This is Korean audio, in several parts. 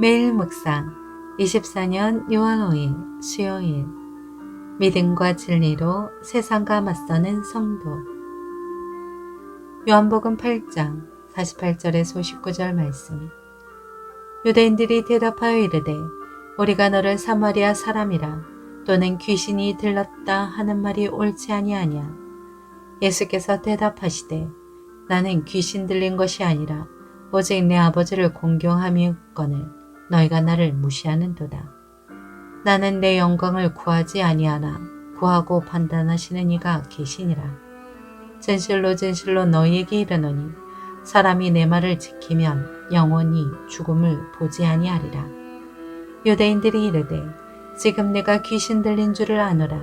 매일 묵상 24년 6월 5일 수요일. 믿음과 진리로 세상과 맞서는 성도. 요한복음 8장 48절에서 59절 말씀. 유대인들이 대답하여 이르되 우리가 너를 사마리아 사람이라 또는 귀신이 들렀다 하는 말이 옳지 아니하냐? 예수께서 대답하시되 나는 귀신 들린 것이 아니라 오직 내 아버지를 공경함이었거늘 너희가 나를 무시하는도다. 나는 내 영광을 구하지 아니하나 구하고 판단하시는 이가 계시니라. 진실로 진실로 너희에게 이르노니 사람이 내 말을 지키면 영원히 죽음을 보지 아니하리라. 유대인들이 이르되 지금 내가 귀신 들린 줄을 아노라.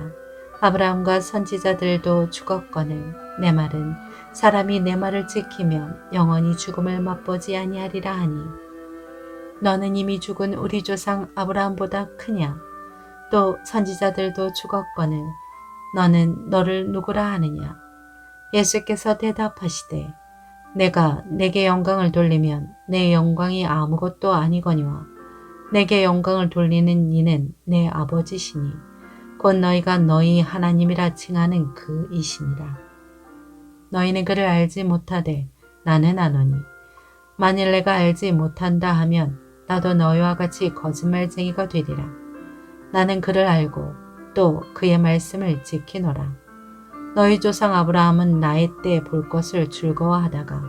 아브라함과 선지자들도 죽었거늘 내 말은 사람이 내 말을 지키면 영원히 죽음을 맛보지 아니하리라 하니 너는 이미 죽은 우리 조상 아브라함보다 크냐? 또 선지자들도 죽었거늘 너는 너를 누구라 하느냐? 예수께서 대답하시되 내가 내게 영광을 돌리면 내 영광이 아무것도 아니거니와 내게 영광을 돌리는 이는 내 아버지시니 곧 너희가 너희 하나님이라 칭하는 그 이시니라. 너희는 그를 알지 못하되 나는 아노니 만일 내가 알지 못한다 하면 나도 너희와 같이 거짓말쟁이가 되리라. 나는 그를 알고 또 그의 말씀을 지키노라. 너희 조상 아브라함은 나의 때볼 것을 즐거워하다가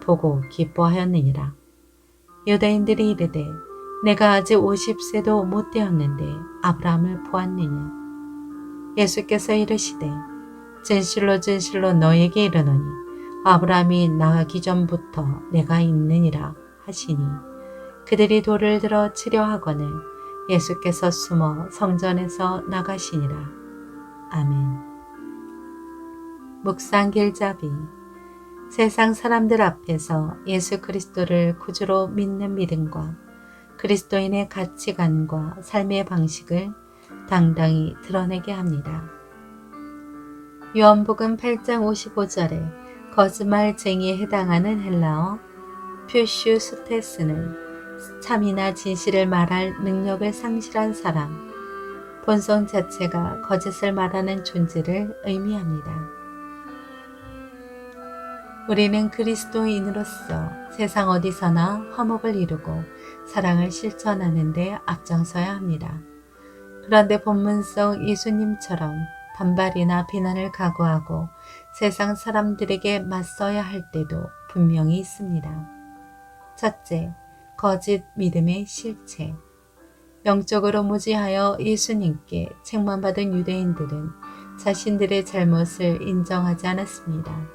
보고 기뻐하였느니라. 유대인들이 이르되 내가 아직 50세도 못 되었는데 아브라함을 보았느냐. 예수께서 이르시되 진실로 진실로 너에게 이르노니 아브라함이 나가기 전부터 내가 있느니라 하시니 그들이 돌을 들어 치려 하거늘 예수께서 숨어 성전에서 나가시니라. 아멘. 묵상 길잡이 세상 사람들 앞에서 예수 그리스도를 구주로 믿는 믿음과 그리스도인의 가치관과 삶의 방식을 당당히 드러내게 합니다. 요한복음 8장 55절에 거짓말쟁이에 해당하는 헬라어 퓨슈스테스는 참이나 진실을 말할 능력을 상실한 사람, 본성 자체가 거짓을 말하는 존재를 의미합니다. 우리는 그리스도인으로서 세상 어디서나 화목을 이루고 사랑을 실천하는 데 앞장서야 합니다. 그런데 본문성 예수님처럼 반발이나 비난을 각오하고 세상 사람들에게 맞서야 할 때도 분명히 있습니다. 첫째, 거짓 믿음의 실체. 영적으로 무지하여 예수님께 책망받은 유대인들은 자신들의 잘못을 인정하지 않았습니다.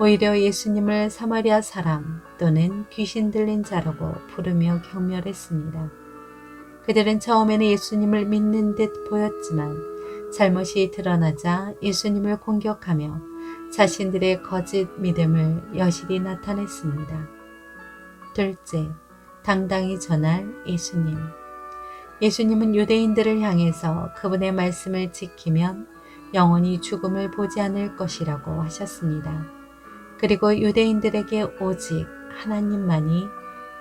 오히려 예수님을 사마리아 사람 또는 귀신 들린 자라고 부르며 경멸했습니다. 그들은 처음에는 예수님을 믿는 듯 보였지만 잘못이 드러나자 예수님을 공격하며 자신들의 거짓 믿음을 여실히 나타냈습니다. 둘째, 당당히 전할 예수님. 예수님은 유대인들을 향해서 그분의 말씀을 지키면 영원히 죽음을 보지 않을 것이라고 하셨습니다. 그리고 유대인들에게 오직 하나님만이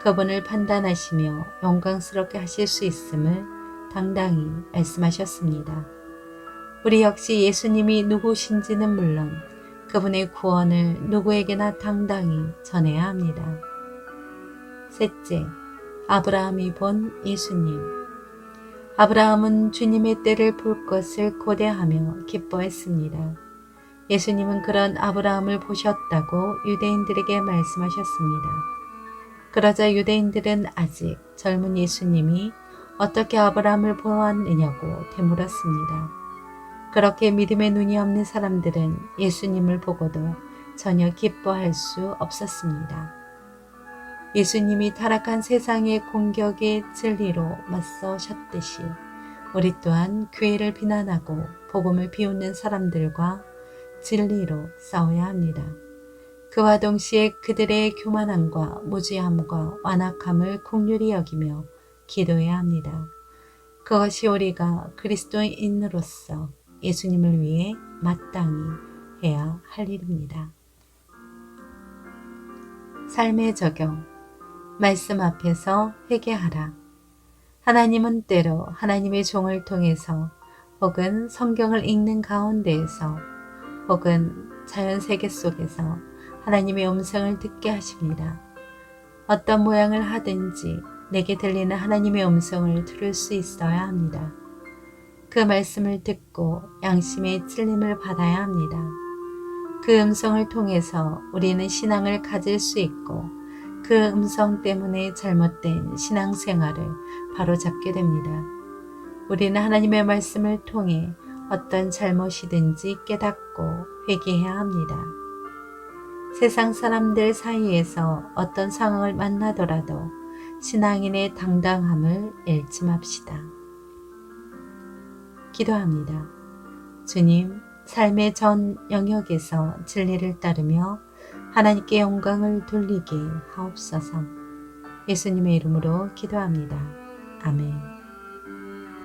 그분을 판단하시며 영광스럽게 하실 수 있음을 당당히 말씀하셨습니다. 우리 역시 예수님이 누구신지는 물론 그분의 구원을 누구에게나 당당히 전해야 합니다. 셋째, 아브라함이 본 예수님. 아브라함은 주님의 때를 볼 것을 고대하며 기뻐했습니다. 예수님은 그런 아브라함을 보셨다고 유대인들에게 말씀하셨습니다. 그러자 유대인들은 아직 젊은 예수님이 어떻게 아브라함을 보았느냐고 되물었습니다. 그렇게 믿음의 눈이 없는 사람들은 예수님을 보고도 전혀 기뻐할 수 없었습니다. 예수님이 타락한 세상의 공격의 진리로 맞서셨듯이 우리 또한 교회를 비난하고 복음을 비웃는 사람들과 진리로 싸워야 합니다. 그와 동시에 그들의 교만함과 무지함과 완악함을 국률이 여기며 기도해야 합니다. 그것이 우리가 그리스도인으로서 예수님을 위해 마땅히 해야 할 일입니다. 삶의 적용 말씀 앞에서 회개하라. 하나님은 때로 하나님의 종을 통해서 혹은 성경을 읽는 가운데에서 혹은 자연 세계 속에서 하나님의 음성을 듣게 하십니다. 어떤 모양을 하든지 내게 들리는 하나님의 음성을 들을 수 있어야 합니다. 그 말씀을 듣고 양심의 찔림을 받아야 합니다. 그 음성을 통해서 우리는 신앙을 가질 수 있고 그 음성 때문에 잘못된 신앙생활을 바로잡게 됩니다. 우리는 하나님의 말씀을 통해 어떤 잘못이든지 깨닫고 회개해야 합니다. 세상 사람들 사이에서 어떤 상황을 만나더라도 신앙인의 당당함을 잃지 맙시다. 기도합니다. 주님, 삶의 전 영역에서 진리를 따르며 하나님께 영광을 돌리게 하옵소서. 예수님의 이름으로 기도합니다. 아멘.